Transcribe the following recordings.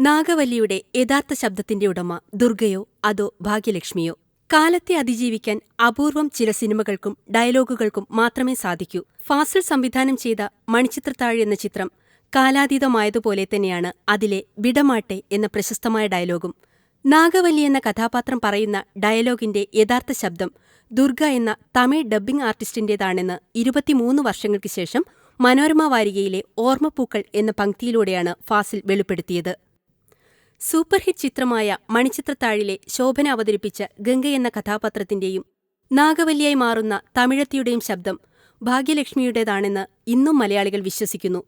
നാഗവല്ലിയുടെ യഥാർത്ഥ ശബ്ദത്തിന്റെ ഉടമ ദുർഗയോ അതോ ഭാഗ്യലക്ഷ്മിയോ? കാലത്തെ അതിജീവിക്കാൻ അപൂർവം ചില സിനിമകൾക്കും ഡയലോഗുകൾക്കും മാത്രമേ സാധിക്കൂ. ഫാസിൽ സംവിധാനം ചെയ്ത മണിച്ചിത്രത്താഴ് എന്ന ചിത്രം കാലാതീതമായതുപോലെ തന്നെയാണ് അതിലെ വിടമാട്ടെ എന്ന പ്രശസ്തമായ ഡയലോഗും. നാഗവല്ലി എന്ന കഥാപാത്രം പറയുന്ന ഡയലോഗിന്റെ യഥാർത്ഥ ശബ്ദം ദുർഗ എന്ന തമിഴ് ഡബ്ബിംഗ് ആർട്ടിസ്റ്റിന്റേതാണെന്ന് ഇരുപത്തിമൂന്ന് വർഷങ്ങൾക്ക് ശേഷം മനോരമ വാരികയിലെ ഓർമ്മപ്പൂക്കൾ എന്ന പംക്തിയിലൂടെയാണ് ഫാസിൽ വെളിപ്പെടുത്തിയത്. സൂപ്പർഹിറ്റ് ചിത്രമായ മണിച്ചിത്രത്താഴിലെ ശോഭന അവതരിപ്പിച്ച ഗംഗയെന്ന കഥാപാത്രത്തിന്റെയും നാഗവല്ലിയായി മാറുന്ന തമിഴത്തിയുടെയും ശബ്ദം ഭാഗ്യലക്ഷ്മിയുടേതാണെന്ന് ഇന്നും മലയാളികൾ വിശ്വസിക്കുന്നു.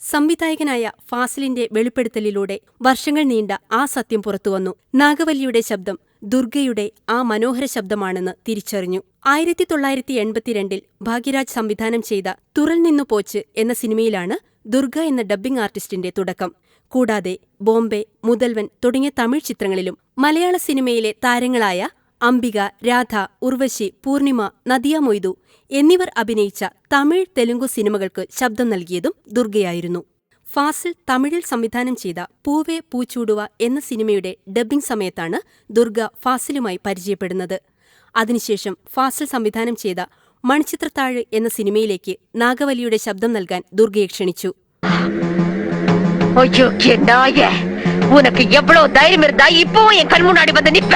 സംവിധായകനായ ഫാസിലിന്റെ വെളിപ്പെടുത്തലിലൂടെ വർഷങ്ങൾ നീണ്ട ആ സത്യം പുറത്തുവന്നു. നാഗവല്ലിയുടെ ശബ്ദം ദുർഗയുടെ ആ മനോഹര ശബ്ദമാണെന്ന് തിരിച്ചറിഞ്ഞു. ആയിരത്തി തൊള്ളായിരത്തി എൺപത്തിരണ്ടിൽ ഭാഗ്യരാജ് സംവിധാനം ചെയ്ത തുറൽ നിന്നു പോച്ച് എന്ന സിനിമയിലാണ് ദുർഗ എന്ന ഡബ്ബിംഗ് ആർട്ടിസ്റ്റിന്റെ തുടക്കം. കൂടാതെ ബോംബെ മുതൽവൻ തുടങ്ങിയ തമിഴ് ചിത്രങ്ങളിലും മലയാള സിനിമയിലെ താരങ്ങളായ അംബിക രാധ ഉർവശി പൂർണിമ നദിയ മൊയ്തു എന്നിവർ അഭിനയിച്ച തമിഴ് തെലുങ്കു സിനിമകൾക്ക് ശബ്ദം നൽകിയതും ദുർഗയായിരുന്നു. ഫാസിൽ തമിഴിൽ സംവിധാനം ചെയ്ത പൂവേ പൂച്ചൂടുവ എന്ന സിനിമയുടെ ഡബ്ബിംഗ് സമയത്താണ് ദുർഗ ഫാസിലുമായി പരിചയപ്പെടുന്നത്. അതിനുശേഷം ഫാസിൽ സംവിധാനം ചെയ്ത മണിച്ചിത്രത്താഴ് എന്ന സിനിമയിലേക്ക് നാഗവലിയുടെ ശബ്ദം നൽകാൻ ദുർഗയെ ക്ഷണിച്ചു. ஐயோ நாய உனக்கு எவ்வளவு தைரியம் இருந்தா இப்பவும் என் கண் முன்னாடி வந்து நிப்ப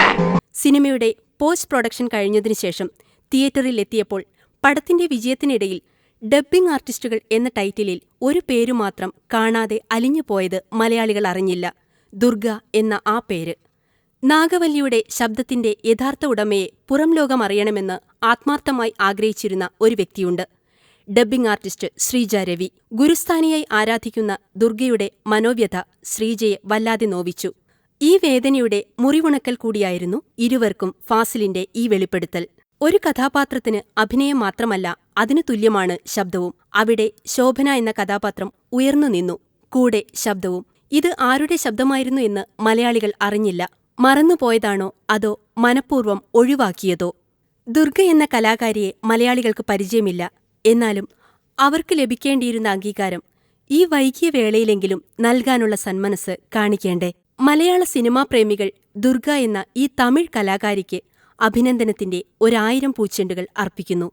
സിനിമയുടെ പോസ്റ്റ് പ്രൊഡക്ഷൻ കഴിഞ്ഞതിനു ശേഷം തിയേറ്ററിൽ എത്തിയപ്പോൾ പടത്തിന്റെ വിജയത്തിനിടയിൽ ഡബ്ബിംഗ് ആർട്ടിസ്റ്റുകൾ എന്ന ടൈറ്റിലിൽ ഒരു പേരു മാത്രം കാണാതെ അലിഞ്ഞുപോയത് മലയാളികൾ അറിഞ്ഞില്ല ദുർഗ എന്ന ആ പേര് നാഗവല്ലിയുടെ ശബ്ദത്തിന്റെ യഥാർത്ഥ ഉടമയെ പുറം ലോകം അറിയണമെന്ന് ആത്മാർത്ഥമായി ആഗ്രഹിച്ചിരുന്ന ഒരു വ്യക്തിയുണ്ട് Dubbing artist Sreeja Ravi. ഗുരുസ്ഥാനിയായി ആരാധിക്കുന്ന ദുർഗയുടെ മനോവ്യഥ ശ്രീജയെ വല്ലാതെ നോവിച്ചു. ഈ വേദനയുടെ മുറിവുണക്കൽ കൂടിയായിരുന്നു ഇരുവർക്കും ഫാസിലിന്റെ ഈ വെളിപ്പെടുത്തൽ. ഒരു കഥാപാത്രത്തിന് അഭിനയം മാത്രമല്ല അതിനു തുല്യമാണ് ശബ്ദവും. അവിടെ ശോഭന എന്ന കഥാപാത്രം ഉയർന്നു നിന്നു. കൂടെ ശബ്ദവും. ഇത് ആരുടെ ശബ്ദമായിരുന്നു എന്ന് മലയാളികൾ അറിഞ്ഞില്ല. മറന്നുപോയതാണോ അതോ മനഃപൂർവം ഒഴിവാക്കിയതോ? ദുർഗ എന്ന കലാകാരിയെ മലയാളികൾക്ക് പരിചയമില്ല. എന്നാലും അവർക്ക് ലഭിക്കേണ്ടിയിരുന്ന അംഗീകാരം ഈ വൈകിയ വേളയിലെങ്കിലും നൽകാനുള്ള സന്മനസ് കാണിക്കേണ്ടേ. മലയാള സിനിമാ പ്രേമികൾ ദുർഗ എന്ന ഈ തമിഴ് കലാകാരിക്ക് അഭിനന്ദനത്തിന്റെ ഒരായിരം പൂച്ചെണ്ടുകൾ അർപ്പിക്കുന്നു.